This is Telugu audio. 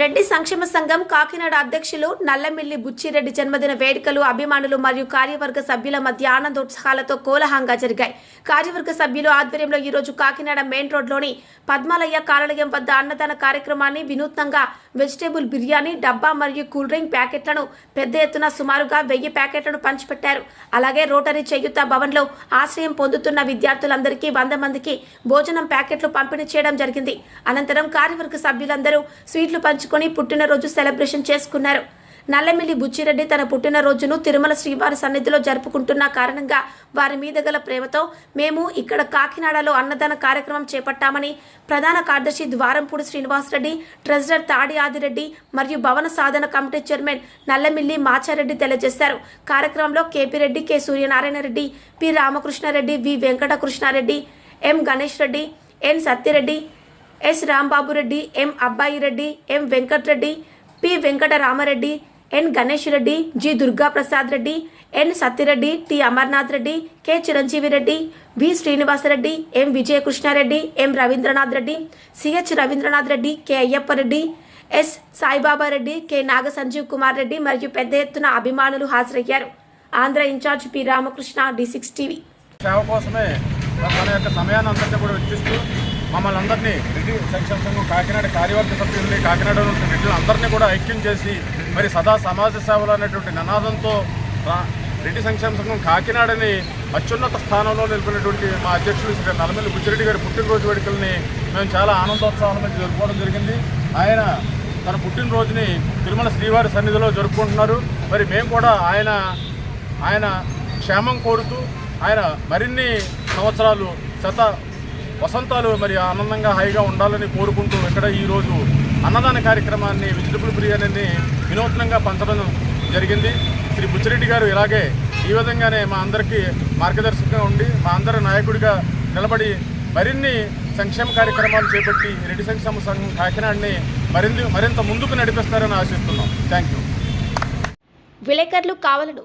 రెడ్డి సంక్షేమ సంఘం కాకినాడ అధ్యక్షులు నల్లమిల్లి బుచ్చిరెడ్డి జన్మదిన వేడుకలు అభిమానులు మరియు కార్యవర్గ సభ్యుల మధ్య ఆనందోత్సాహాలతో కోలాహంగా జరిగాయి. కార్యవర్గ సభ్యులు ఆధ్వర్యంలో ఈరోజు కాకినాడ మెయిన్ రోడ్లోని పద్మాలయ్య కార్యాలయం వద్ద అన్నదాన కార్యక్రమాన్ని వినూత్నంగా వెజిటేబుల్ బిర్యానీ డబ్బా మరియు కూల్ డ్రింక్ ప్యాకెట్లను పెద్ద ఎత్తున సుమారుగా వెయ్యి ప్యాకెట్లను పంచిపెట్టారు. అలాగే రోటరీ చేయుత భవన్లో ఆశ్రయం పొందుతున్న విద్యార్థులందరికీ వంద మందికి భోజనం ప్యాకెట్లు పంపిణీ చేయడం జరిగింది. అనంతరం కార్యవర్గ సభ్యులందరూ స్వీట్లు పంచుకొని పుట్టినరోజు సెలబ్రేషన్ చేసుకున్నారు. నల్లమిల్లి బుచ్చిరెడ్డి తన పుట్టినరోజును తిరుమల శ్రీవారి సన్నిధిలో జరుపుకుంటున్న కారణంగా వారి మీద గల ప్రేమతో మేము ఇక్కడ కాకినాడలో అన్నదాన కార్యక్రమం చేపట్టామని ప్రధాన కార్యదర్శి ద్వారంపూడి శ్రీనివాసరెడ్డి ట్రెజరర్ తాడి ఆదిరెడ్డి మరియు భవన సాధన కమిటీ చైర్మన్ నల్లమిల్లి మాచారెడ్డి తెలియజేశారు. కార్యక్రమంలో K P Reddy K Suryanarayana Reddy P Ramakrishnareddy V Venkatakrishnareddy M Ganesh Reddy N Satyareddy S Rambabureddy M Abbaireddy M Venkatreddy P Venkataramareddy N Ganesh Reddy G Durgaprasad Reddy N Satyareddy T Amarnath Reddy K Chiranjeevi Reddy V Srinivasareddy M Vijayakrishnareddy M Ravindranath Reddy C H Ravindranath Reddy K Ayyappa Reddy S Saibaba Reddy K Naga Sanjeev Kumar Reddy మరియు పెద్ద ఎత్తున అభిమానులు హాజరయ్యారు. Andhra incharge P Ramakrishna D six TV. సేవ కోసమే మన యొక్క సమయాన్ని అంతటా కూడా వెచ్చిస్తూ మమ్మల్ని అందరినీ రెడ్డి సంక్షేమ సంఘం కాకినాడ కార్యవర్గ సభ్యుల్ని కాకినాడలో ఉన్న రెడ్డిని అందరినీ కూడా ఐక్యం చేసి మరి సదా సమాజ సేవలు అనేటువంటి నినాదంతో రా- రెడ్డి సంక్షేమ సంఘం కాకినాడని అత్యున్నత స్థానంలో నిలిపినటువంటి మా అధ్యక్షులు శ్రీ నల్లమల్లి బుచ్చిరెడ్డి గారి పుట్టినరోజు వేడుకల్ని మేము చాలా ఆనందోత్సాహాల మీద జరుపుకోవడం జరిగింది. ఆయన తన పుట్టినరోజుని తిరుమల శ్రీవారి సన్నిధిలో జరుపుకుంటున్నారు. మరి మేము కూడా ఆయన ఆయన క్షేమం కోరుతూ ఆయన మరిన్ని సంవత్సరాలు శత వసంతాలు మరి ఆనందంగా హాయిగా ఉండాలని కోరుకుంటూ ఇక్కడ ఈరోజు అన్నదాన కార్యక్రమాన్ని వెజిటబుల్ బిర్యానీని వినూత్నంగా పంచడం జరిగింది. శ్రీ బుచ్చిరెడ్డి గారు ఇలాగే ఈ విధంగానే మా అందరికీ మార్గదర్శకంగా ఉండి మా అందరి నాయకుడిగా నిలబడి మరిన్ని సంక్షేమ కార్యక్రమాలు చేపట్టి రెడ్డి సంక్షేమ సంఘం కాకినాడని మరింత మరింత ముందుకు నడిపిస్తారని ఆశిస్తున్నాం. థ్యాంక్ యూ విలేకరులు కావలను